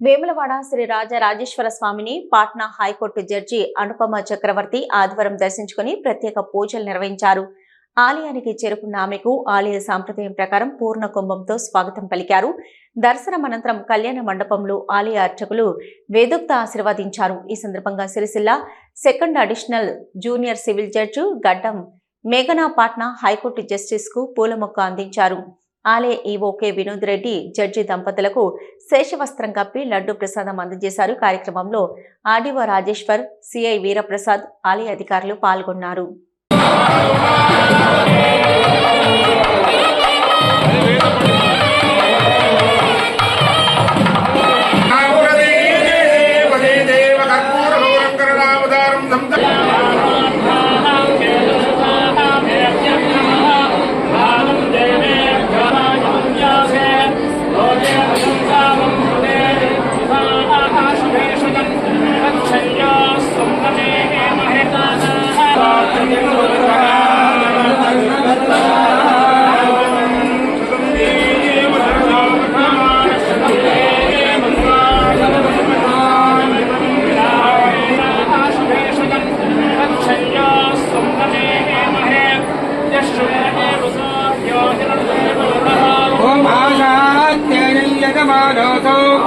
వేములవాడ శ్రీ రాజ రాజేశ్వర స్వామిని Patna high court judge Anupama Chakravarthy ఆదివారం దర్శించుకుని ప్రత్యేక పూజలు నిర్వహించారు. ఆలయానికి చేరుకున్న ఆమెకు ఆలయ సాంప్రదాయం ప్రకారం పూర్ణ కుంభంతో స్వాగతం పలికారు. దర్శనం అనంతరం కళ్యాణ మండపంలో ఆలయ అర్చకులు వేదోక్త ఆశీర్వదించారు. ఈ సందర్భంగా Sircilla second additional junior civil judge Gaddam మేఘనా పాట్నా హైకోర్టు జస్టిస్కు పూల మొక్క అందించారు. ఆలయ ఈవోకే వినోద్ రెడ్డి జడ్జి దంపతులకు శేషవస్త్రం కప్పి లడ్డు ప్రసాదం అందజేశారు. కార్యక్రమంలో ఆర్డీఓ రాజేశ్వర్ సిఐ వీరప్రసాద్ ఆలయ అధికారులు పాల్గొన్నారు. Mà đời.